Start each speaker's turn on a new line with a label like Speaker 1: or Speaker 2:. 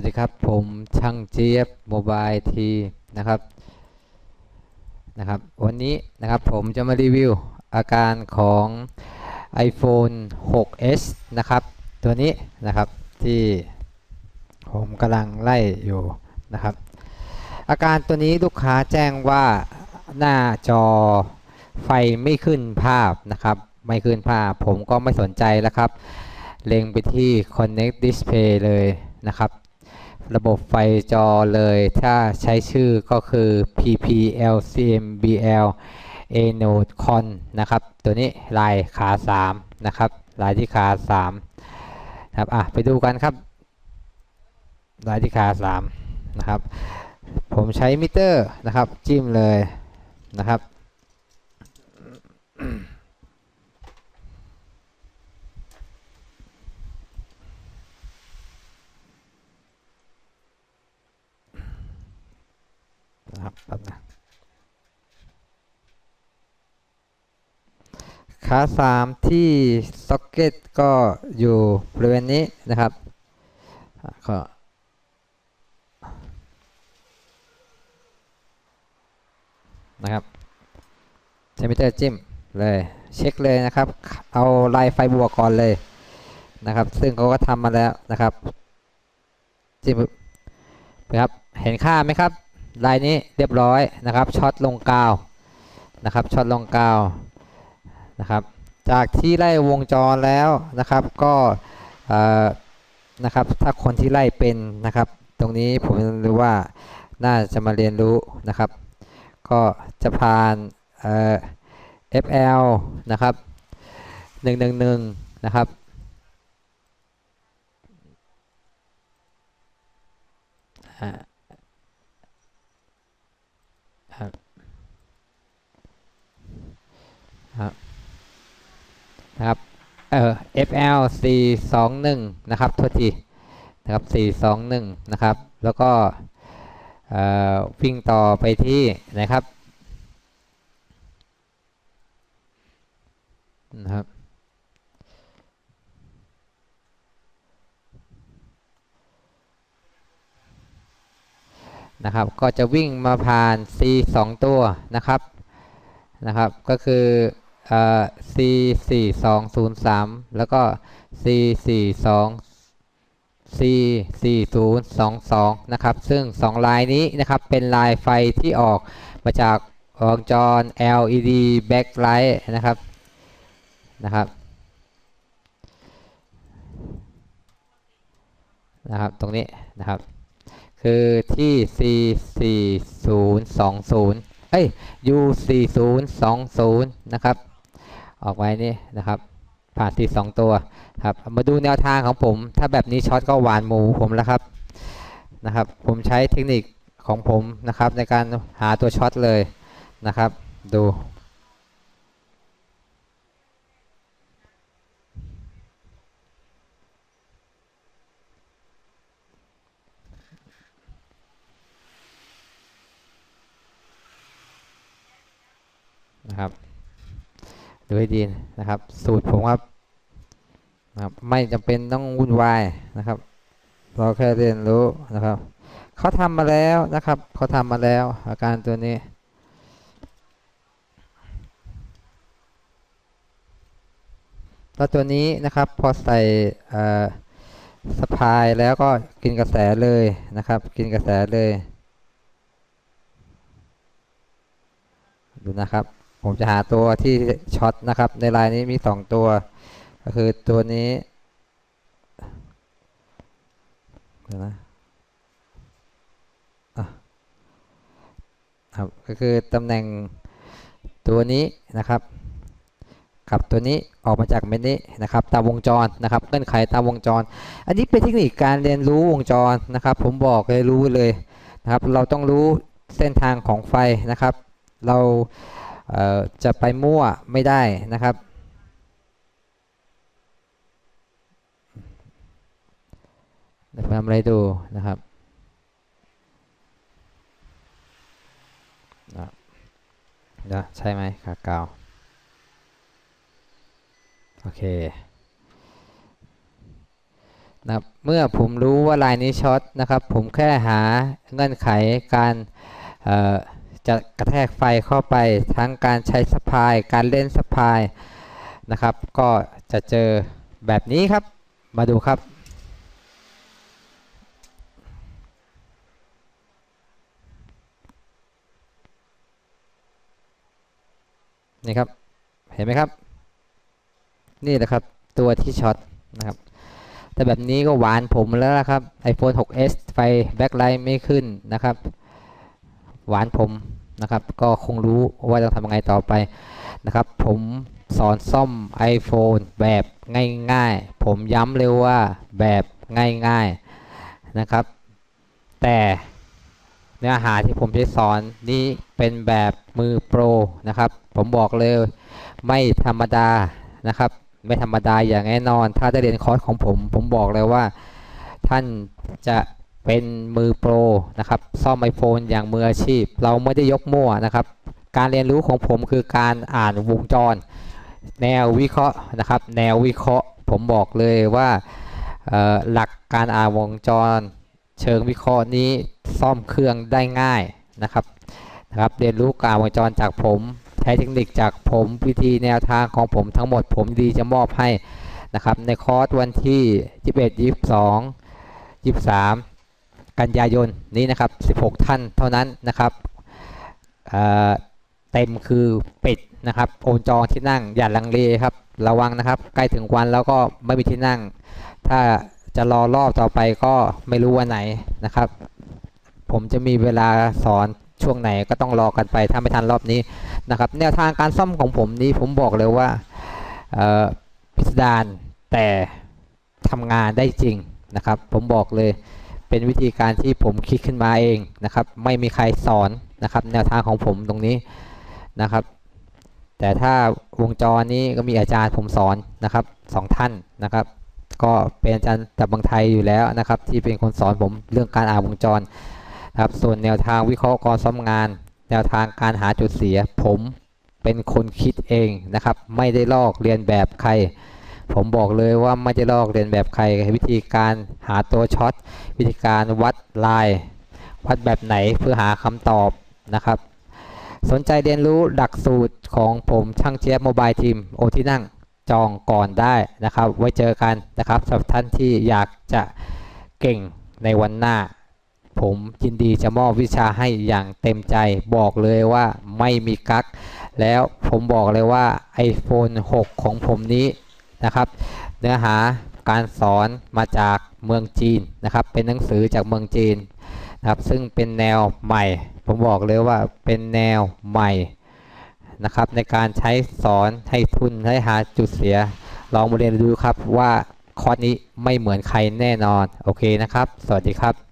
Speaker 1: วัสดีครับ ผมช่างเจี๊ยบโมบายทีนะครับนะครับ วันนี้นะครับผมจะมารีวิวอาการของ iPhone 6s นะครับ ตัวนี้นะครับที่ผมกำลังไล่อยู่นะครับ อาการตัวนี้ลูกค้าแจ้งว่าหน้าจอไฟไม่ขึ้นภาพนะครับ ไม่ขึ้นภาพ ผมก็ไม่สนใจแล้วครับ เล็งไปที่ Connect Display เลยนะครับ ระบบไฟจอเลย ถ้าใช้ชื่อก็คือ PPLCMBL Anode Con นะครับ ตัวนี้ลายขา 3 นะครับ ลายที่ขา 3 นะครับ อะ ไปดูกันครับ ลายที่ขา 3 นะครับ ผมใช้มิเตอร์นะครับ จิ้มเลยนะครับ นะครับแป๊บนะขาสามที่ซ็อกเก็ตก็อยู่บริเวณนี้นะครับก็นะครับใช้มิเตอร์จิ้มเลยเช็คเลยนะครับ เอาลายไฟบวกก่อนเลยนะครับ ซึ่งเขาก็ทำมาแล้วนะครับจิ้มนะครับ เห็นค่าไหมครับ ลายนี้เรียบร้อยนะครับช็อตลงกาวนะครับช็อตลงกาวนะครับ จากที่ไล่วงจรแล้วนะครับ ก็นะครับถ้าคนที่ไล่เป็นนะครับ ตรงนี้ผมรู้ว่าน่าจะมาเรียนรู้นะครับ ก็จะผ่านเอ่อ FL นะครับ111นะครับอ่า ครับครับนะครับเอ่อ FL 421 นะครับโทษทีนะครับ 421 นะครับ แล้วก็เอ่อวิ่งต่อไปที่นะครับนะครับ นะครับ ก็จะวิ่งมาผ่าน C 2 ตัวนะครับนะครับ ก็คือเอ่อ C 4 2 0 3 แล้วก็ C 4 2 C 4 0 2 2นะครับ ซึ่ง 2 ลายนี้นะครับ เป็นลายไฟที่ออกมาจากวงจร LED backlight นะครับนะครับนะครับ ตรงนี้นะครับ คือที่ C 4 0 2 0 เอ้ย U 4 0 2 0 นะครับ ออกไว้นี่นะครับผ่านที่2ตัวครับ มาดูแนวทางของผม ถ้าแบบนี้ช็อตก็หวานหมูผมแล้วครับนะครับ ผมใช้เทคนิคของผมนะครับในการหาตัวช็อตเลยนะครับ ดู นะครับ ดูให้ดีนะครับ สูตรผมครับนะครับไม่จำเป็นต้องวุ่นวายนะครับ เราแค่เรียนรู้นะครับเขาทำมาแล้วนะครับเขาทำมาแล้วอาการตัวนี้แล้วตัวนี้นะครับพอใส่สปายแล้วก็กินกระแสเลยนะครับ กินกระแสเลย ดูนะครับ ผมจะหาตัวที่ช็อตนะครับ ในลายนี้มี 2 ตัว ก็คือตัวนี้นะครับก็คือตำแหน่งตัวนี้นะครับ กับตัวนี้ออกมาจากเม็ดนี้นะครับ ตามวงจรนะครับเงื่อนไขตามวงจร อันนี้เป็นเทคนิคการเรียนรู้วงจรนะครับ ผมบอกเลยรู้เลยนะครับ เราต้องรู้เส้นทางของไฟนะครับ เรา จะไปมั่วไม่ได้นะครับเดี๋ยวผมทำอะไรดูนะครับนะใช่ไหมขากาว โอเคนะเมื่อผมรู้ว่าลายนี้ช็อตนะครับ ผมแค่หาเงื่อนไขการเอ่อ จะกระแทกไฟเข้าไปทั้งการใช้สปายการเล่นสปายนะครับ ก็จะเจอแบบนี้ครับ มาดูครับนี่ครับ เห็นไหมครับ นี่แหละครับ ตัวที่ช็อตนะครับ แต่แบบนี้ก็หวานผมแล้วละครับ iPhone 6s ไฟแบ็คไลท์ไม่ขึ้นนะครับ หวานผมนะครับ ก็คงรู้ว่าต้องทำยังไงต่อไปนะครับ ผมสอนซ่อม iPhone แบบง่ายๆ ผมย้ำเลยว่าแบบง่ายๆนะครับ แต่เนื้อหาที่ผมจะสอนนี้เป็นแบบมือโปรนะครับ ผมบอกเลยไม่ธรรมดานะครับ ไม่ธรรมดาอย่างแน่นอน ถ้าได้เรียนคอร์สของผม ผมบอกเลยว่าท่านจะ เป็นมือโปรนะครับซ่อมไอโฟนอย่างมืออาชีพ เราไม่ได้ยกมั่วนะครับ การเรียนรู้ของผมคือการอ่านวงจร แนววิเคราะห์นะครับ แนววิเคราะห์ ผมบอกเลยว่าหลักการอ่านวงจร เชิงวิเคราะห์นี้ซ่อมเครื่องได้ง่ายนะครับนะครับ เรียนรู้การวงจรจากผมใช้เทคนิคจากผมวิธีแนวทางของผมทั้งหมดผมดีจะมอบให้นะครับในคอร์สวันที่ 21 22 23 กันยายนนี้นะครับ 16 ท่านเท่านั้นนะครับเเต็มคือปิดนะครับโอนจองที่นั่งอย่าลังเลครับระวังนะครับใกล้ถึงวันแล้วก็ไม่มีที่นั่ง ถ้าจะรอรอบต่อไปก็ไม่รู้วันไหนนะครับ ผมจะมีเวลาสอนช่วงไหนก็ต้องรอกันไปถ้าไม่ทันรอบนี้นะครับ แนวทางการซ่อมของผมนี้ผมบอกเลยว่าพิสดารแต่ทำงานได้จริงนะครับ ผมบอกเลย เป็นวิธีการที่ผมคิดขึ้นมาเองนะครับ ไม่มีใครสอนนะครับ แนวทางของผมตรงนี้นะครับ แต่ถ้าวงจรนี้ก็มีอาจารย์ผมสอนนะครับสองท่านนะครับ ก็เป็นอาจารย์จากบางไทยอยู่แล้วนะครับ ที่เป็นคนสอนผมเรื่องการอ่านวงจรครับส่วนแนวทางวิเคราะห์กรซ่อมงาน แนวทางการหาจุดเสีย ผมเป็นคนคิดเองนะครับ ไม่ได้ลอกเรียนแบบใคร ผมบอกเลยว่าไม่ได้ลอกเรียนแบบใครวิธีการหาตัวช็อตวิธีการวัดลาย วัดแบบไหนเพื่อหาคำตอบนะครับ สนใจเรียนรู้หลักสูตรของผมช่างเจี๊ยบโมบายทีมโอที่นั่งจองก่อนได้นะครับ ไว้เจอกันนะครับสำหรับท่านที่อยากจะเก่งในวันหน้า ผมยินดีจะมอบวิชาให้อย่างเต็มใจบอกเลยว่าไม่มีกักแล้วผมบอกเลยว่า iPhone 6 ของผมนี้ นะครับ เนื้อหาการสอนมาจากเมืองจีนนะครับ เป็นหนังสือจากเมืองจีนนะครับซึ่งเป็นแนวใหม่ ผมบอกเลยว่าเป็นแนวใหม่นะครับ ในการใช้สอนให้ทุนให้หาจุดเสีย ลองมาเรียนดูครับว่าคอร์สนี้ไม่เหมือนใครแน่นอน โอเคนะครับ สวัสดีครับ